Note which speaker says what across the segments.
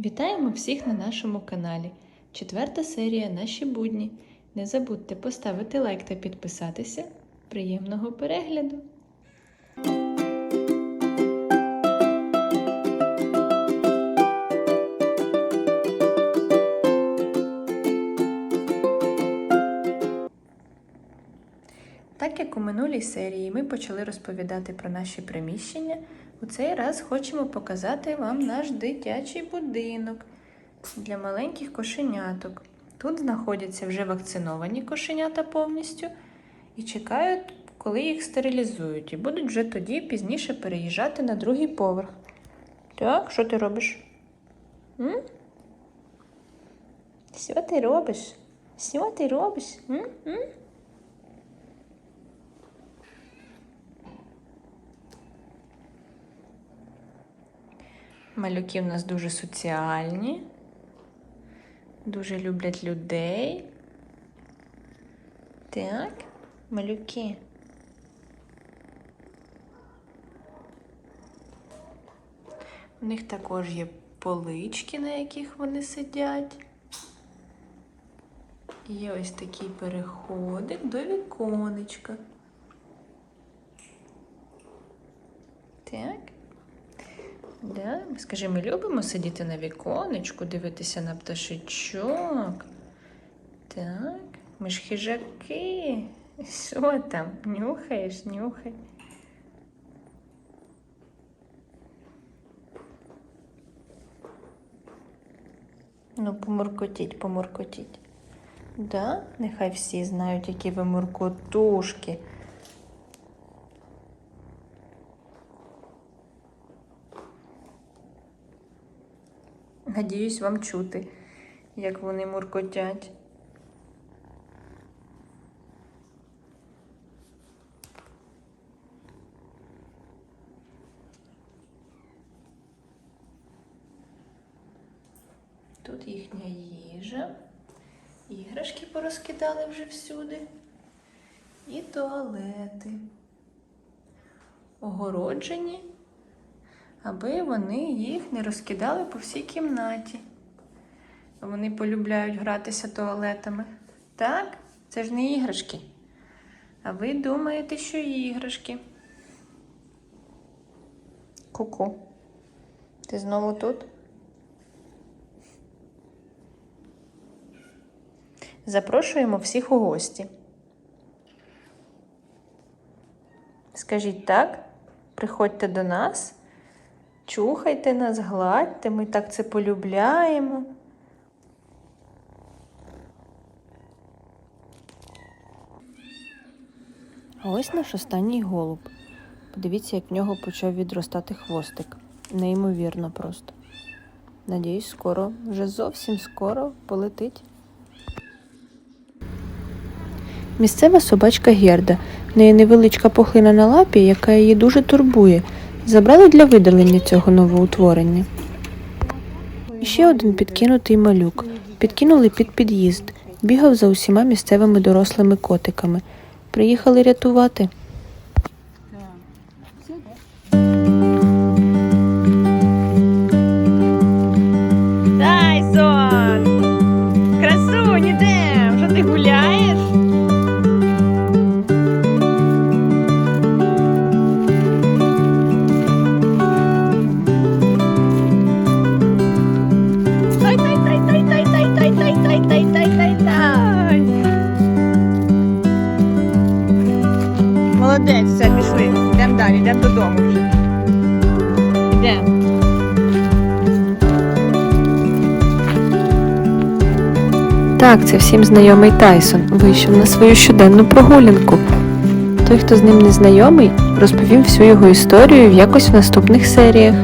Speaker 1: Вітаємо всіх на нашому каналі. Четверта серія Наші будні. Не забудьте поставити лайк та підписатися. Приємного перегляду! Так як у минулій серії ми почали розповідати про наші приміщення, у цей раз хочемо показати вам наш дитячий будинок для маленьких кошеняток. Тут знаходяться вже вакциновані кошенята повністю і чекають, коли їх стерилізують, і будуть вже тоді пізніше переїжджати на другий поверх. Так, що ти робиш? М? Що ти робиш? Що ти робиш? М? М? Малюки в нас дуже соціальні, дуже люблять людей. Так, малюки. У них також є полички, на яких вони сидять. Є ось такий переходик до віконечка. Так. Да? Скажи, ми любимо сидіти на віконечку, дивитися на пташечок. Так, ми ж хижаки. Що там? Нюхаєш, нюхай. Ну, помуркотіть, помуркотіть. Да? Нехай всі знають, які ви муркотушки. Надіюсь вам чути, як вони муркотять. Тут їхня їжа, іграшки порозкидали вже всюди, і туалети. Огороджені аби вони їх не розкидали по всій кімнаті. Вони полюбляють гратися туалетами. Так? Це ж не іграшки. А ви думаєте, що іграшки. Ку-ку. Ти знову тут? Запрошуємо всіх у гості. Скажіть так, приходьте до нас. Чухайте нас, гладьте, ми так це полюбляємо. А ось наш останній голуб. Подивіться, як в нього почав відростати хвостик. Неймовірно просто. Надіюсь, скоро, вже зовсім скоро полетить. Місцева собачка Герда. В неї невеличка пухлина на лапі, яка її дуже турбує. Забрали для видалення цього новоутворення. Ще один підкинутий малюк. Підкинули під під'їзд. Бігав за усіма місцевими дорослими котиками. Приїхали рятувати. Молодець, все, пішли. Йдемо далі, йдемо додому вже. Так, це всім знайомий Тайсон вийшов на свою щоденну прогулянку. Той, хто з ним не знайомий, розповім всю його історію якось в наступних серіях.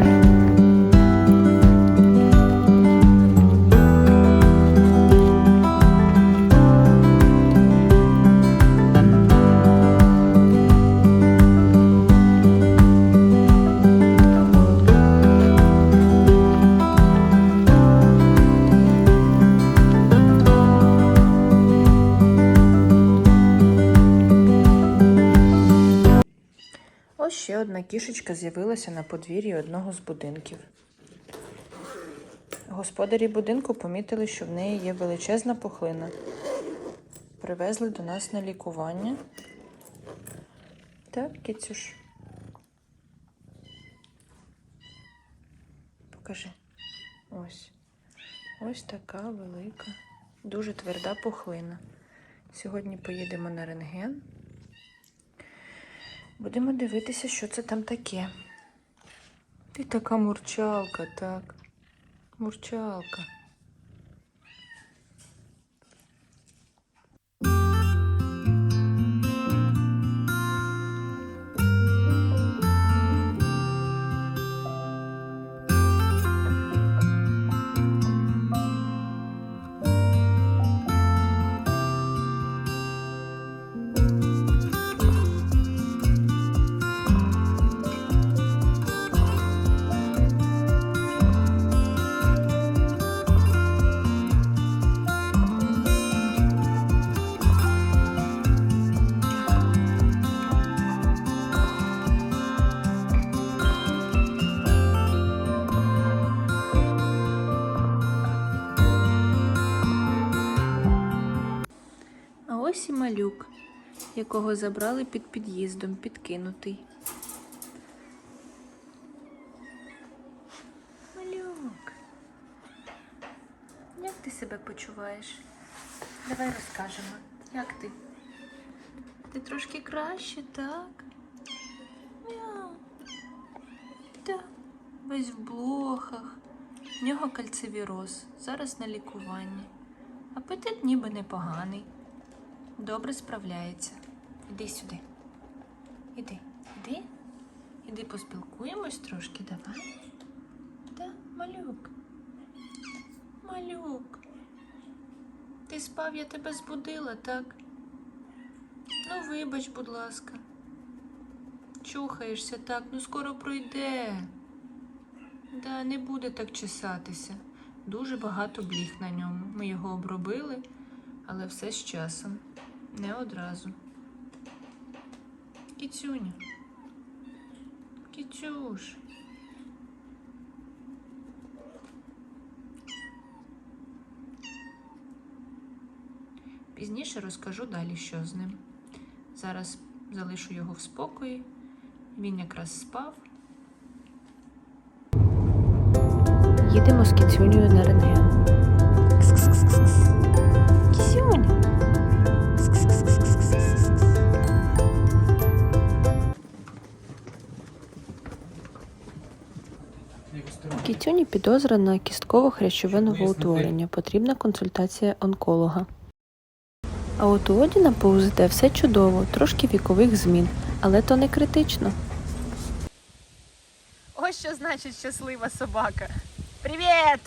Speaker 1: Ще одна кішечка з'явилася на подвір'ї одного з будинків. Господарі будинку помітили, що в неї є величезна пухлина. Привезли до нас на лікування. Так, кицюш. Покажи. Ось. Ось така велика, дуже тверда пухлина. Сьогодні поїдемо на рентген. Будемо дивитися, що це там таке. Ти така мурчалка, так. Мурчалка. Ось і малюк, якого забрали під під'їздом, підкинутий. Малюк. Як ти себе почуваєш? Давай розкажемо. Як ти? Ти трошки краще, так? Мяу. Так. Весь в блохах. В нього кальцивіроз. Зараз на лікуванні. Апетит ніби непоганий. Добре справляється. Іди сюди. Іди, іди. Іди поспілкуємось трошки, давай. Да, малюк. Малюк. Ти спав, я тебе збудила, так? Ну, вибач, будь ласка. Чухаєшся так, ну скоро пройде. Да, не буде так чесатися. Дуже багато бліг на ньому. Ми його обробили, але все з часом. Не одразу. Кіцюня. Кіцюш. Пізніше розкажу далі, що з ним. Зараз залишу його в спокої. Він якраз спав. Їдемо з кіцюнею на рентген. Кс-кс-кс-кс. Кісюня. Кітюні підозра на кістково-хрящовинове утворення. Потрібна консультація онколога. А от у Одіна по УЗД все чудово, трошки вікових змін, але то не критично. Ось що значить щаслива собака. Привіт!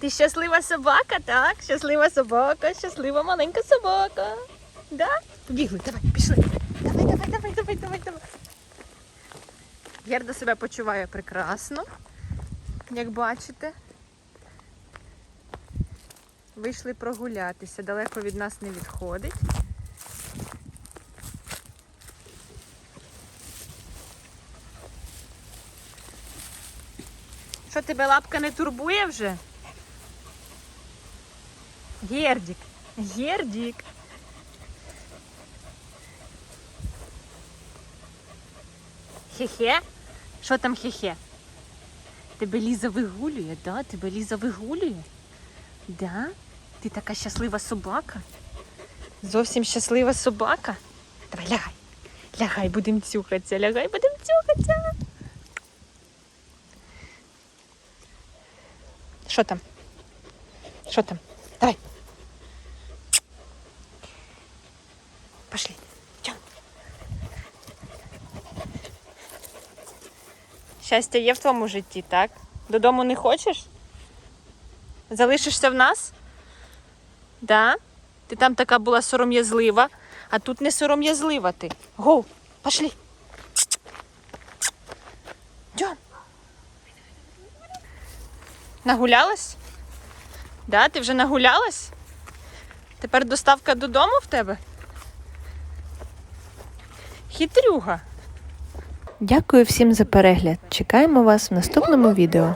Speaker 1: Ти щаслива собака, так? Щаслива собака, щаслива маленька собака. Да? Побігли, давай, пішли. Давай, давай, давай, давай, давай, давай. Герда себе почуває прекрасно, як бачите. Вийшли прогулятися, далеко від нас не відходить. Що тебе лапка не турбує вже? Гердік. Гердік. Хе-хе? Що там хе-хе? Тебе Ліза вигулює, да? Тебе Ліза вигулює? Да? Ти така щаслива собака? Зовсім щаслива собака? Давай лягай. Лягай, будемо цюхатися, лягай, будемо цюхатися. Що там? Що там? Давай. Пошли. Идем. Щастя є в твоєму житті, так? Додому не хочеш? Залишишся в нас? Да? Ти там така була сором'язлива, а тут не сором'язлива ти. Гоу, пошли. Йдем. Нагулялась? Да, ти вже нагулялась? Тепер доставка додому в тебе? Хитрюга. Дякую всім за перегляд. Чекаємо вас в наступному відео.